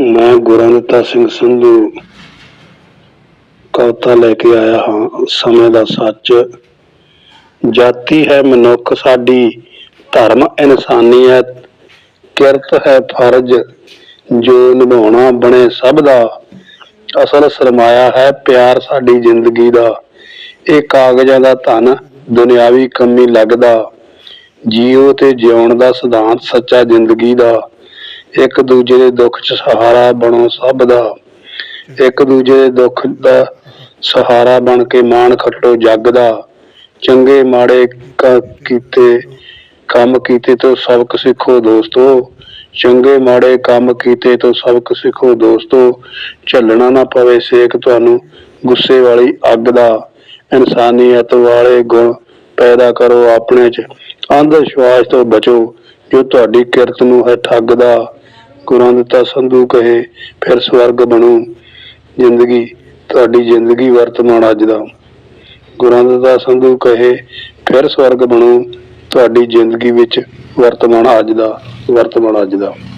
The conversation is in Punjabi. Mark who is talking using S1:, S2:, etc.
S1: ਮੈਂ ਗੁਰਨਤਾ ਸਿੰਘ ਸੰਧੂ ਕਵਤਾ ਲੈ ਕੇ ਆਇਆ ਹਾਂ, ਸਮੇਂ ਦਾ ਸੱਚ। ਜਾਤੀ ਹੈ ਮਨੁੱਖ, ਸਾਡੀ ਧਰਮ ਇਨਸਾਨੀਅਤ। ਕਿਰਤ ਹੈ ਫਰਜ਼, ਜੋ ਨਿਭਾਉਣਾ ਬਣੇ ਸਭ ਦਾ। ਅਸਲ ਸਰਮਾਇਆ ਹੈ ਪਿਆਰ ਸਾਡੀ ਜ਼ਿੰਦਗੀ ਦਾ। ਇਹ ਕਾਗਜ਼ਾਂ ਦਾ ਧਨ, ਦੁਨਿਆਵੀ ਕੰਮੀ ਲੱਗਦਾ। ਜੀਓ ਤੇ ਜਿਉਣ ਦਾ ਸਿਧਾਂਤ ਸੱਚਾ ਜ਼ਿੰਦਗੀ ਦਾ। ਇੱਕ ਦੂਜੇ ਦੇ ਦੁੱਖ 'ਚ ਸਹਾਰਾ ਬਣੋ ਸਭ ਦਾ। ਇੱਕ ਦੂਜੇ ਦੇ ਦੁੱਖ ਦਾ ਸਹਾਰਾ ਬਣ ਕੇ ਮਾਣ ਖੱਟੋ ਜੱਗ ਦਾ। ਚੰਗੇ ਮਾੜੇ ਕੀਤੇ, ਕੰਮ ਕੀਤੇ ਤੋਂ ਸਬਕ ਸਿੱਖੋ ਦੋਸਤੋ। ਚੰਗੇ ਮਾੜੇ ਕੰਮ ਕੀਤੇ ਤੋਂ ਸਬਕ ਸਿੱਖੋ ਦੋਸਤੋ। ਝੱਲਣਾ ਨਾ ਪਵੇ ਸੇਕ ਤੁਹਾਨੂੰ ਗੁੱਸੇ ਵਾਲੀ ਅੱਗ ਦਾ। ਇਨਸਾਨੀਅਤ ਵਾਲੇ ਗੁਣ ਪੈਦਾ ਕਰੋ ਆਪਣੇ 'ਚ। ਅੰਧ ਵਿਸ਼ਵਾਸ ਤੋਂ ਬਚੋ ਜੋ ਤੁਹਾਡੀ ਕਿਰਤ ਨੂੰ ਹੈ ਠੱਗਦਾ ਗੁਰਾਂ ਦਿੱਤਾ ਸੰਧੂ ਕਹੇ, ਫਿਰ ਸਵਰਗ ਬਣੂ। ਜ਼ਿੰਦਗੀ, ਤੁਹਾਡੀ ਜ਼ਿੰਦਗੀ ਵਰਤਮਾਨ ਅੱਜ ਦਾ। ਗੁਰਾਂ ਦਿੱਤਾ ਸੰਧੂ ਕਹੇ, ਫਿਰ ਸਵਰਗ ਬਣੂ। ਤੁਹਾਡੀ ਜ਼ਿੰਦਗੀ ਵਿੱਚ ਵਰਤਮਾਨ ਅੱਜ ਦਾ, ਵਰਤਮਾਨ ਅੱਜ ਦਾ।